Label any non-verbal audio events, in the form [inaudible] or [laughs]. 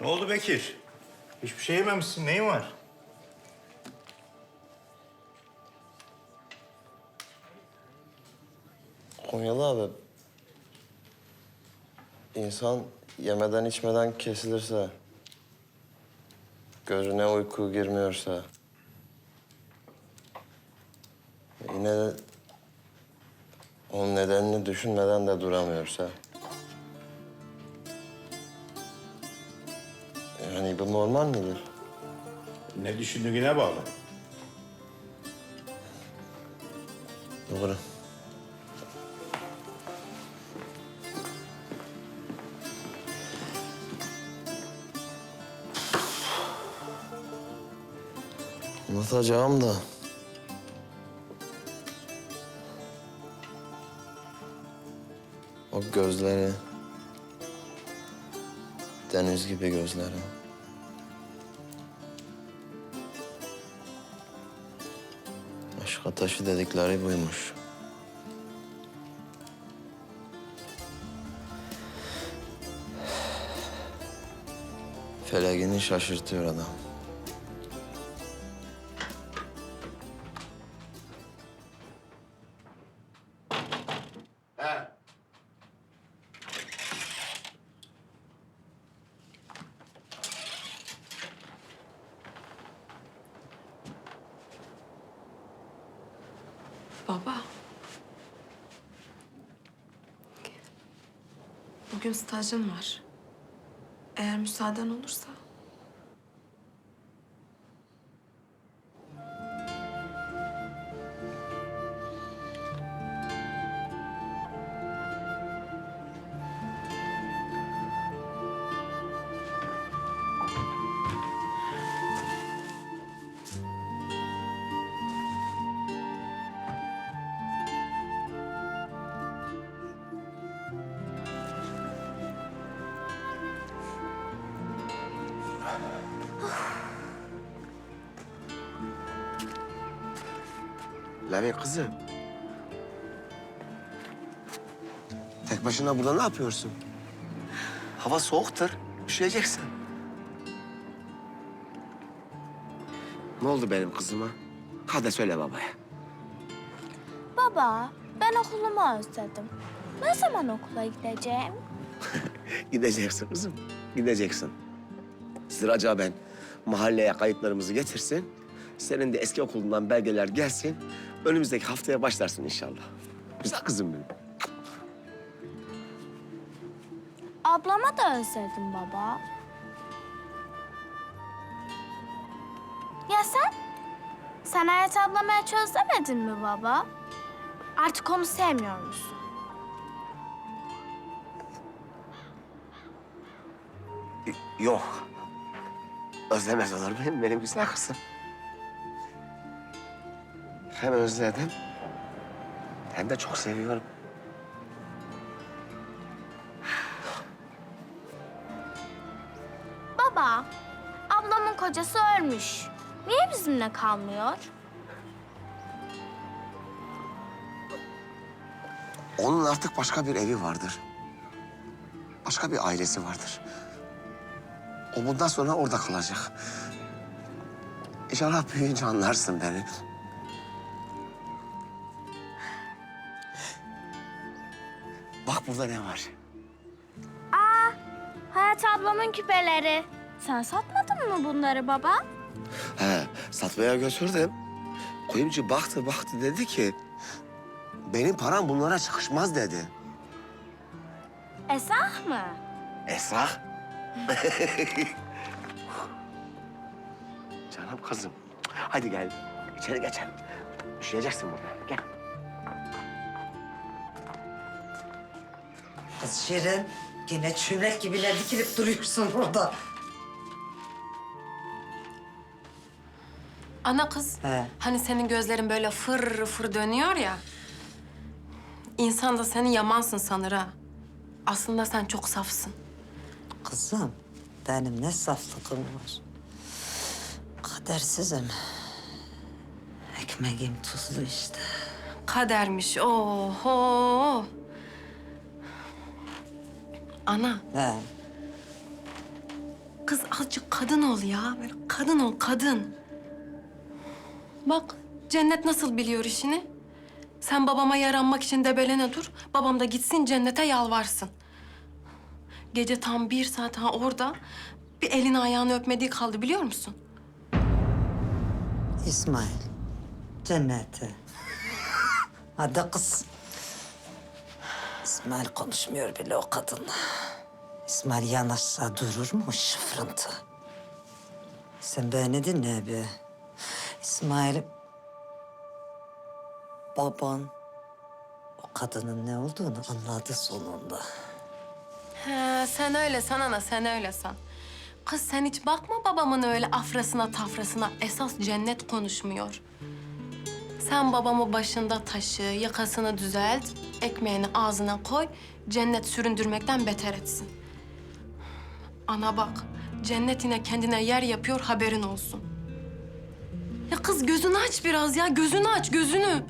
Ne oldu Bekir? Hiçbir şey yememişsin. Neyin var? Konyalı abi. İnsan yemeden içmeden kesilirse, gözüne uyku girmiyorsa, yine de onun nedenini düşünmeden de duramıyorsa, yani bu normal midir? Ne düşündüğüne bağlı. Doğru. Anlatacağım da. O gözleri. Deniz gibi gözleri. Aşk ateşi dedikleri buymuş. Felegini şaşırtıyor adam. Baba. Bugün stajım var. Eğer müsaaden olursa. Lale kızım. Tek başına burada ne yapıyorsun? Hava soğuktur. Üşüyeceksin. Ne oldu benim kızıma? Hadi söyle babaya. Baba, ben okulumu özledim. Ne zaman okula gideceğim? [laughs] Gideceksin kızım. Gideceksin. Sıraca ben mahalleye kayıtlarımızı getirsin. Senin de eski okulundan belgeler gelsin. Önümüzdeki haftaya başlarsın inşallah. Güzel kızım benim. Ablama da özledim baba. Ya sen? Sen Hayat ablamı hiç özlemedin mi baba? Artık onu sevmiyor musun? Yok. Özlemez olur benim, benim güzel kızım. Hem özledim, hem de çok seviyorum. Baba, ablamın kocası ölmüş. Niye bizimle kalmıyor? Onun artık başka bir evi vardır. Başka bir ailesi vardır. O bundan sonra orada kalacak. İnşallah büyüyünce anlarsın beni. Bak burada ne var? Aa, Hayat ablamın küpeleri. Sen satmadın mı bunları baba? He, satmaya götürdüm. Kuyumcu baktı baktı dedi ki... ...benim param bunlara çıkışmaz dedi. Esah mı? Esra. [laughs] Canım kızım. Hadi gel. İçeri geçelim. Üşüyeceksin burada. Gel. Kız Şirin, yine çömlek gibi ne dikilip duruyorsun orada. Ana kız. He. Hani senin gözlerin böyle fır fır dönüyor ya. İnsan da seni yamansın sanır ha. Aslında sen çok safsın. Kızım, benim ne saflığım var. Kadersizim. Ekmeğim tuzlu işte. Kadermiş. Oho. Ana, He. Kız azıcık kadın ol ya. Böyle kadın ol, kadın. Bak cennet nasıl biliyor işini. Sen babama yaranmak için debelene dur. Babam da gitsin cennete yalvarsın. Gece tam bir saat ha orada bir elini ayağını öpmediği kaldı biliyor musun? İsmail. Cennete. Hadi kız. İsmail konuşmuyor bile o kadınla. İsmail yanaşsa durur mu şıfrıntı? Sen beni dinle be. İsmail... Baban o kadının ne olduğunu anladı sonunda. He, sen öyle san ana, sen öyle san. Kız sen hiç bakma babamın öyle afrasına tafrasına. Esas cennet konuşmuyor. Sen babamı başında taşı, yakasını düzelt, ekmeğini ağzına koy, cennet süründürmekten beter etsin. Ana bak, cennet yine kendine yer yapıyor, haberin olsun. Ya kız gözünü aç biraz ya, gözünü aç, gözünü.